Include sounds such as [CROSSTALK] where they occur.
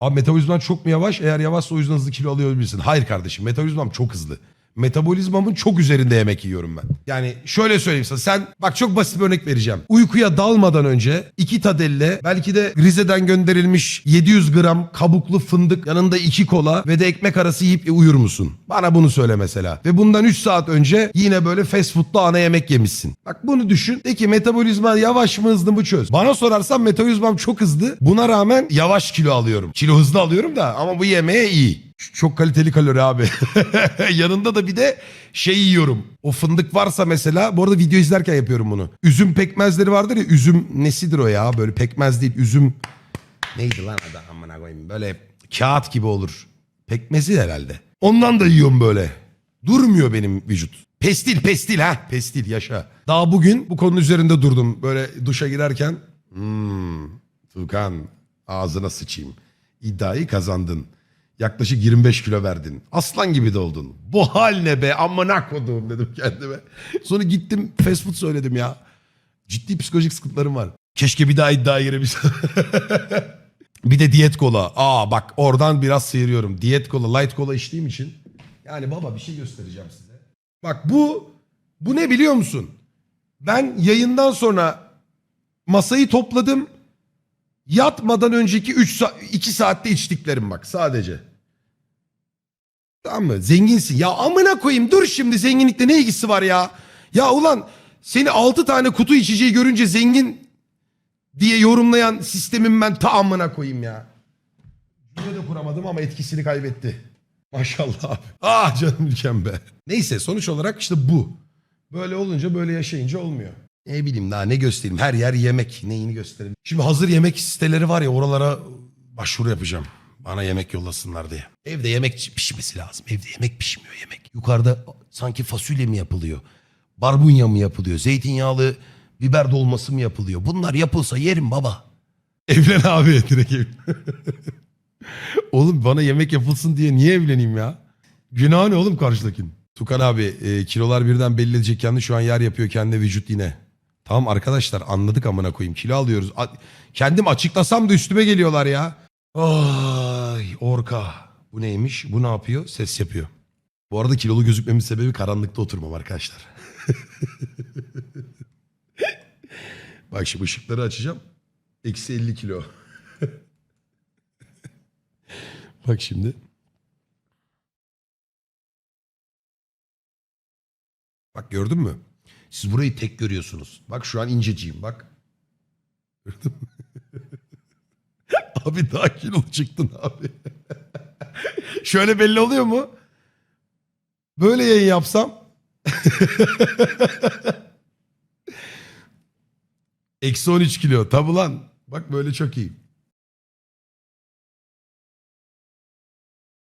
Abi metabolizman çok mu yavaş? Eğer yavaşsa o yüzden hızlı kilo alıyor olabilirsin. Hayır kardeşim metabolizmam çok hızlı. Metabolizmamın çok üzerinde yemek yiyorum ben. Yani şöyle söyleyeyim sana. Sen bak çok basit bir örnek vereceğim. Uykuya dalmadan önce iki tadelle belki de Rize'den gönderilmiş 700 gram kabuklu fındık yanında iki kola ve de ekmek arası yiyip uyur musun? Bana bunu söyle mesela. Ve bundan 3 saat önce yine böyle fast food'da ana yemek yemişsin. Bak bunu düşün. De ki metabolizman yavaş mı hızlı mı çöz. Bana sorarsan metabolizmam çok hızlı. Buna rağmen yavaş kilo alıyorum. Kilo hızlı alıyorum da ama bu yemeğe iyi. Çok kaliteli kalori abi. [LAUGHS] Yanında da bir de şey yiyorum. O fındık varsa mesela bu arada video izlerken yapıyorum bunu. Üzüm pekmezleri vardır ya üzüm nesidir o ya böyle pekmez değil üzüm. Neydi lan adı amına koyayım böyle kağıt gibi olur. Pekmezi herhalde. Ondan da yiyorum böyle. Durmuyor benim vücut. Pestil pestil ha pestil yaşa. Daha bugün bu konunun üzerinde durdum. Böyle duşa girerken. Hmm, Tukan ağzına sıçayım. İddiayı kazandın. Yaklaşık 25 kilo verdin. Aslan gibi de oldun. Bu hal ne be amına kodum dedim kendime. Sonra gittim fast food söyledim ya. Ciddi psikolojik sıkıntılarım var. Keşke bir daha iddiaya girebilsem. [LAUGHS] bir de diyet kola. Aa bak oradan biraz sıyırıyorum. Diyet kola, light kola içtiğim için. Yani baba bir şey göstereceğim size. Bak bu, bu ne biliyor musun? Ben yayından sonra masayı topladım. Yatmadan önceki 3 sa 2 saatte içtiklerim bak sadece. Tamam mı? Zenginsin. Ya amına koyayım dur şimdi zenginlikle ne ilgisi var ya? Ya ulan seni 6 tane kutu içeceği görünce zengin diye yorumlayan sistemin ben ta amına koyayım ya. Cümle de kuramadım ama etkisini kaybetti. Maşallah abi. Ah canım ülkem be. Neyse sonuç olarak işte bu. Böyle olunca böyle yaşayınca olmuyor. Ne bileyim daha ne göstereyim. Her yer yemek. Neyini göstereyim. Şimdi hazır yemek siteleri var ya oralara başvuru yapacağım. Bana yemek yollasınlar diye. Evde yemek pişmesi lazım. Evde yemek pişmiyor yemek. Yukarıda sanki fasulye mi yapılıyor? Barbunya mı yapılıyor? Zeytinyağlı biber dolması mı yapılıyor? Bunlar yapılsa yerim baba. [LAUGHS] Evlen abi direkt. [LAUGHS] Oğlum bana yemek yapılsın diye niye evleneyim ya? Günah ne oğlum karşıdakinin? Tukan abi e, kilolar birden belli edecek kendi şu an yer yapıyor kendi vücut yine. Tamam arkadaşlar anladık amına koyayım kilo alıyoruz. A- kendim açıklasam da üstüme geliyorlar ya. Ay orka. Bu neymiş? Bu ne yapıyor? Ses yapıyor. Bu arada kilolu gözükmemin sebebi karanlıkta oturmam arkadaşlar. [LAUGHS] Bak şimdi ışıkları açacağım. Eksi 50 kilo. [LAUGHS] Bak şimdi. Bak gördün mü? Siz burayı tek görüyorsunuz. Bak şu an inceciyim bak. [LAUGHS] Abi daha kilolu çıktın abi. [LAUGHS] Şöyle belli oluyor mu? Böyle yayın yapsam. [LAUGHS] Eksi 13 kilo. Tabi lan. Bak böyle çok iyi.